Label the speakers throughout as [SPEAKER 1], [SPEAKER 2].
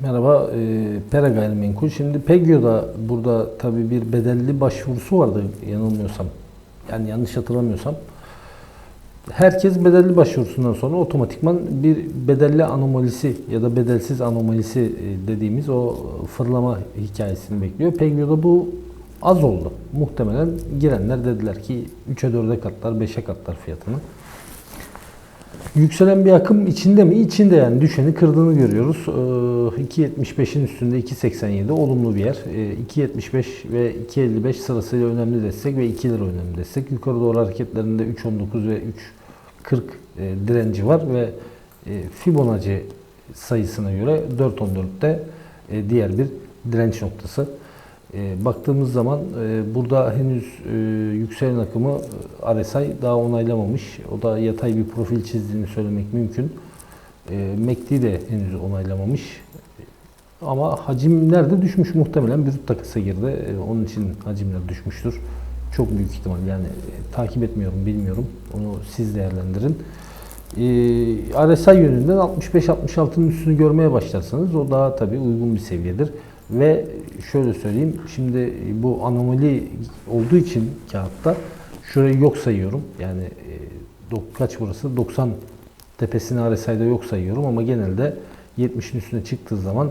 [SPEAKER 1] Merhaba, e, Pera Gayrimenkul. Şimdi Pegio'da burada tabii bir bedelli başvurusu vardı yanılmıyorsam. Yani yanlış hatırlamıyorsam. Herkes bedelli başvurusundan sonra otomatikman bir bedelli anomalisi ya da bedelsiz anomalisi e, dediğimiz o fırlama hikayesini bekliyor. Pegio'da bu az oldu. Muhtemelen girenler dediler ki 3'e 4'e katlar, 5'e katlar fiyatını. Yükselen bir akım içinde mi? İçinde yani düşeni kırdığını görüyoruz. Ee, 2.75'in üstünde 2.87 olumlu bir yer. Ee, 2.75 ve 2.55 sırasıyla önemli destek ve 2 lira önemli destek. Yukarı doğru hareketlerinde 3.19 ve 3.40 e, direnci var ve e, Fibonacci sayısına göre 4.14'te e, diğer bir direnç noktası. E, baktığımız zaman e, burada henüz e, yükselen akımı e, RSI daha onaylamamış. O da yatay bir profil çizdiğini söylemek mümkün. E, MACD de henüz onaylamamış. Ama hacimler de düşmüş muhtemelen bir takısa girdi. E, onun için hacimler düşmüştür. Çok büyük ihtimal yani e, takip etmiyorum bilmiyorum. Onu siz değerlendirin. E, RSI yönünden 65-66'nın üstünü görmeye başlarsanız o daha tabii uygun bir seviyedir. Ve şöyle söyleyeyim, şimdi bu anomali olduğu için kağıtta şurayı yok sayıyorum. Yani e, kaç burası? 90 tepesini RSI'de yok sayıyorum ama genelde 70'in üstüne çıktığı zaman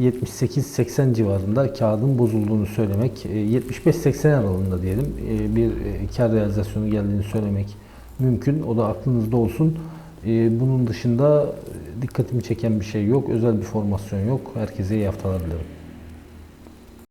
[SPEAKER 1] 78-80 civarında kağıdın bozulduğunu söylemek, e, 75-80 aralığında diyelim e, bir e, kar realizasyonu geldiğini söylemek mümkün. O da aklınızda olsun. E, Bunun dışında e, dikkatimi çeken bir şey yok. Özel bir formasyon yok. Herkese iyi haftalar dilerim.